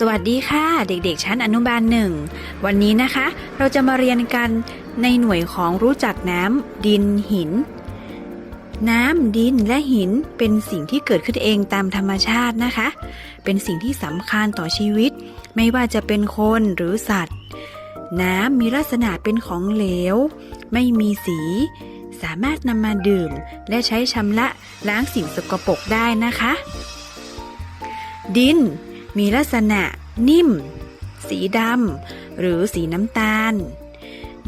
สวัสดีค่ะ เด็กๆ ชั้นอนุบาลหนึ่งวันนี้นะคะ เราจะมาเรียนกันในหน่วยของรู้จักน้ำดินหิน น้ำดินและหินเป็นสิ่งที่เกิดขึ้นเองตามธรรมชาตินะคะ เป็นสิ่งที่สำคัญต่อชีวิต ไม่ว่าจะเป็นคนหรือสัตว์ น้ำมีลักษณะเป็นของเหลว ไม่มีสี สามารถนำมาดื่ม และใช้ชำระล้างสิ่งสกปรกได้นะคะ ดิน มีลักษณะนิ่ม สีดำหรือสีน้ำตาล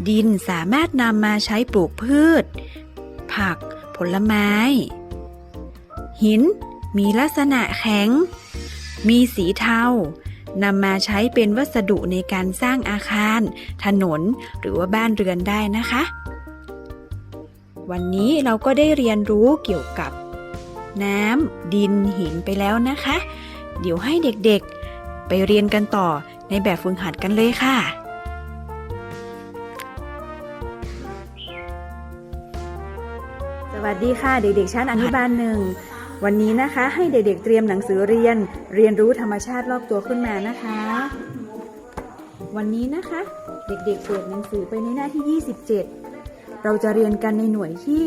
ดินสามารถนำมาใช้ปลูกพืช ผัก ผลไม้ หินมีลักษณะแข็ง มีสีเทานำมาใช้เป็นวัสดุในการสร้างอาคาร ถนน หรือว่าบ้านเรือนได้นะคะ วันนี้เราก็ได้เรียนรู้เกี่ยวกับ น้ำ ดิน หินไปแล้วนะคะ เดี๋ยวให้เด็กๆ ไปเรียนกันต่อในแบบฝึกหัดกันเลยค่ะ สวัสดีค่ะเด็กๆชั้นอนุบาลหนึ่ง วันนี้นะคะให้เด็กๆเตรียมหนังสือเรียน เรียนรู้ธรรมชาติรอบตัวขึ้นมานะคะ วันนี้นะคะ เด็กๆเปิดหนังสือไปในหน้าที่ 27 เราจะเรียนกันในหน่วยที่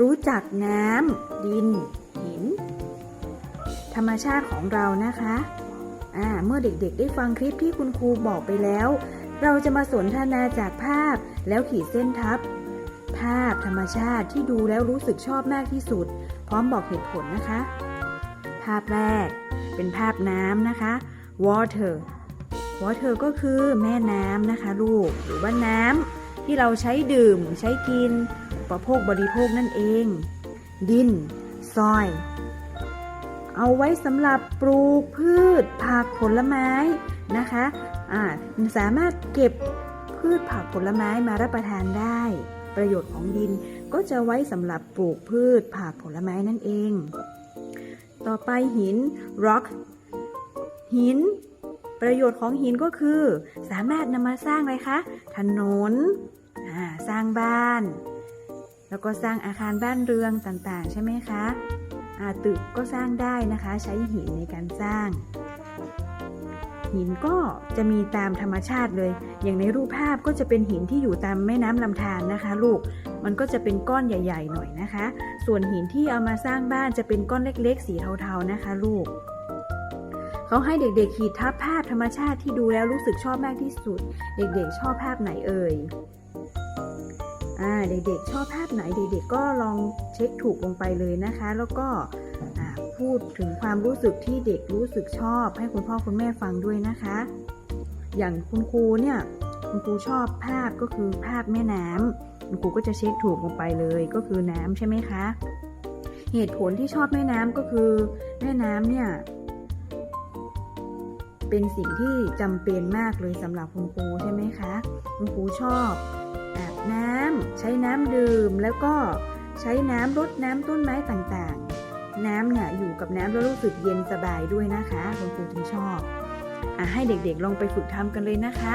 รู้จักน้ำดินหิน ธรรมชาติของเรานะคะอ่าเมื่อเด็กๆ ได้ฟังคลิปที่คุณครูบอกไปแล้ว เราจะมาสนทนาจากภาพแล้วขีดเส้นทับ ภาพธรรมชาติที่ดูแล้วรู้สึกชอบมากที่สุด พร้อมบอกเหตุผลนะคะ ภาพแรก เป็นภาพน้ำนะคะ water water ก็คือแม่น้ำนะคะลูก หรือว่าน้ำที่เราใช้ดื่ม ใช้กินอุประโภคบริโภคนั่นเอง ดิน soil เอาไว้สำหรับปลูกพืชผักผลไม้นะคะอ่าสามารถเก็บพืชผักผลไม้มารับประทานได้ ประโยชน์ของดินก็จะไว้สำหรับปลูกพืชผักผลไม้นั่นเอง ต่อไปหิน rock หิน ประโยชน์ของหินก็คือ สามารถนำมาสร้างอะไรคะ ถนน สร้างบ้าน แล้วก็สร้างอาคารบ้านเรือนต่างๆ ใช่ไหมคะ ตึกก็สร้างได้นะคะ ใช้หินในการสร้าง หินก็จะมีตามธรรมชาติเลย อย่างในรูปภาพก็จะเป็นหินที่อยู่ตามแม่น้ำลำธารนะคะ ลูกมันก็จะเป็นก้อนใหญ่ ๆ หน่อยนะคะ ส่วนหินที่เอามาสร้างบ้านจะเป็นก้อนเล็ก ๆ สีเทาๆนะคะ ลูกเขาให้เด็กๆขีดทับภาพธรรมชาติที่ดูแล้วรู้สึกชอบมากที่สุด เด็กๆชอบภาพไหนเอ่ย เด็กๆชอบภาพไหนเด็กๆก็ลองเช็คถูกลงไปเลยนะคะ แล้วก็พูดถึงความรู้สึกที่เด็กรู้สึกชอบ ให้คุณพ่อคุณแม่ฟังด้วยนะคะ อย่างคุณครูเนี่ยคุณครูชอบภาพก็คือภาพแม่น้ำคุณครูก็จะเช็คถูกลงไปเลยก็คือน้ำใช่ไหมคะ เหตุผลที่ชอบแม่น้ำก็คือแม่น้ำเนี่ยเป็นสิ่งที่จำเป็นมากเลยสำหรับคุณครูใช่ไหมคะ คุณครูชอบำใช้น้ำดื่ม แล้วก็ใช้น้ำรดน้ำต้นไม้ต่างๆ น้ำเนี่ยอยู่กับน้ำแล้วรู้สึกเย็นสบายด้วยนะคะคุณครูจึงชอบอให้เด็กๆลองไปฝึกทำกันเลยนะคะ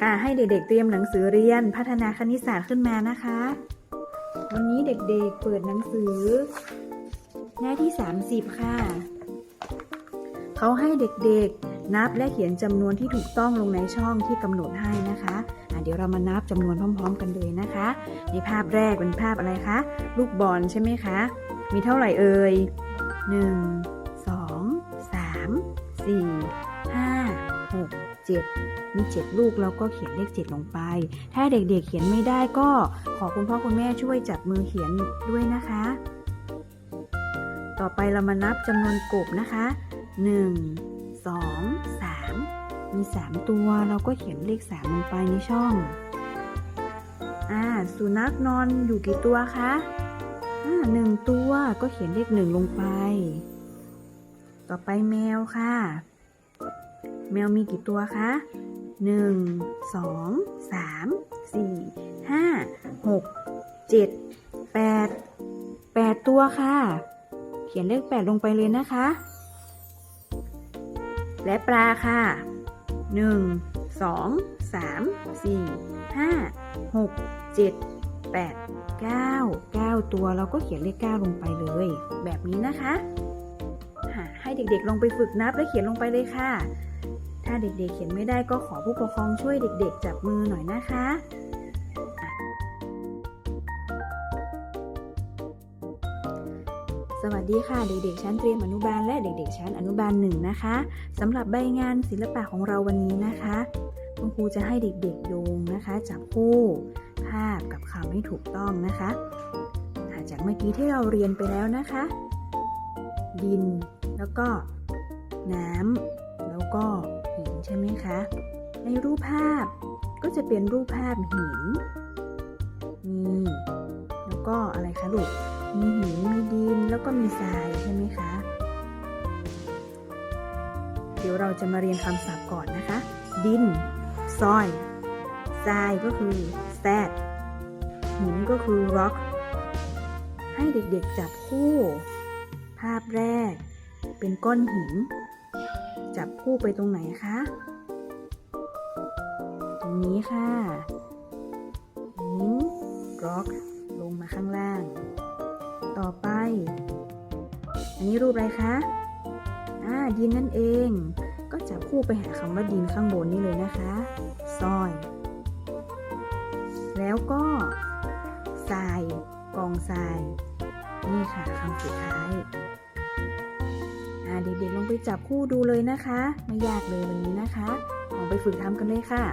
ค่ะให้เด็กๆเตรียมหนังสือเรียนพัฒนาคณิตศาสตร์ขึ้นมานะคะ วันนี้เด็กๆเปิดหนังสือ หน้าที่ 30 ค่ะ เขาให้เด็กๆ นับและเขียนจำนวนที่ถูกต้องลงในช่องที่กำหนดให้นะคะะเดี๋ยวเรามานับจำนวนพร้อม ๆ กันเลยนะคะในภาพแรกเป็นภาพอะไรคะ ลูกบอลใช่ไหมคะ มีเท่าไหร่เอ่ย 1 2 3 4 5 6 7 มี 7 ลูกเราก็เขียนเลข 7 ลงไป ถ้าเด็กๆเขียนไม่ได้ก็ขอคุณพ่อคุณแม่ช่วยจับมือเขียนด้วยนะคะ ต่อไปเรามานับจำนวนกบนะคะ 1 2 3 มี 3 ตัวเราก็เขียนเลข 3 ลงไปในช่อง อ่า สุนัขนอนอยู่กี่ตัวคะอ่าหนึ่งตัวก็เขียนเลขหนึ่งลงไป ต่อไปแมวค่ะ แมวมีกี่ตัวคะหนึ่งสองสามสี่ห้าหกเจ็ดแปดแปดตัวค่ะ เขียนเลขแปดลงไปเลยนะคะ และปลาค่ะหนึ่งสองสามสี่ห้าหกเจ็ด8 9 9 ตัวเราก็เขียนเลข 9 ลงไปเลย แบบนี้นะคะให้เด็กๆลงไปฝึกนับและเขียนลงไปเลยค่ะ ถ้าเด็กๆเขียนไม่ได้ก็ขอผู้ปกครองช่วยเด็กๆ จับมือหน่อยนะคะ สวัสดีค่ะเด็กๆชั้นเตรียมอนุบาลและเด็กๆชั้นอนุบาลหนึ่งนะคะสำหรับใบงานศิลปะของเราวันนี้นะคะ คุณครูจะให้เด็กๆโยงนะคะจับคู่ภาพกับคำให้ถูกต้องนะคะอ่าจากเมื่อกี้ที่เราเรียนไปแล้วนะคะ ดินแล้วก็น้ำแล้วก็หินใช่ไหมคะ ในรูปภาพก็จะเป็นรูปภาพหินมีแล้วก็อะไรคะลูก มีหิน มีดิน แล้วก็มีทรายใช่ไหมคะ เดี๋ยวเราจะมาเรียนคำศัพท์ก่อนนะคะ ดิน soil ทรายก็คือ sand หินก็คือ rock ให้เด็กๆจับคู่ ภาพแรก เป็นก้อนหิน จับคู่ไปตรงไหนคะ ตรงนี้ค่ะ หิน rock ลงมาข้างล่าง ต่อไป อันนี้รูปอะไรคะอ่าดินนั่นเอง ก็จับคู่ไปหาคำว่าดินข้างบนนี่เลยนะคะซอย แล้วก็ทรายกองทราย นี่ค่ะคำสุดท้ายอ่าเด็กๆลองไปจับคู่ดูเลยนะคะ ไม่ยากเลยวันนี้นะคะ ลองไปฝึกทำกันเลยค่ะ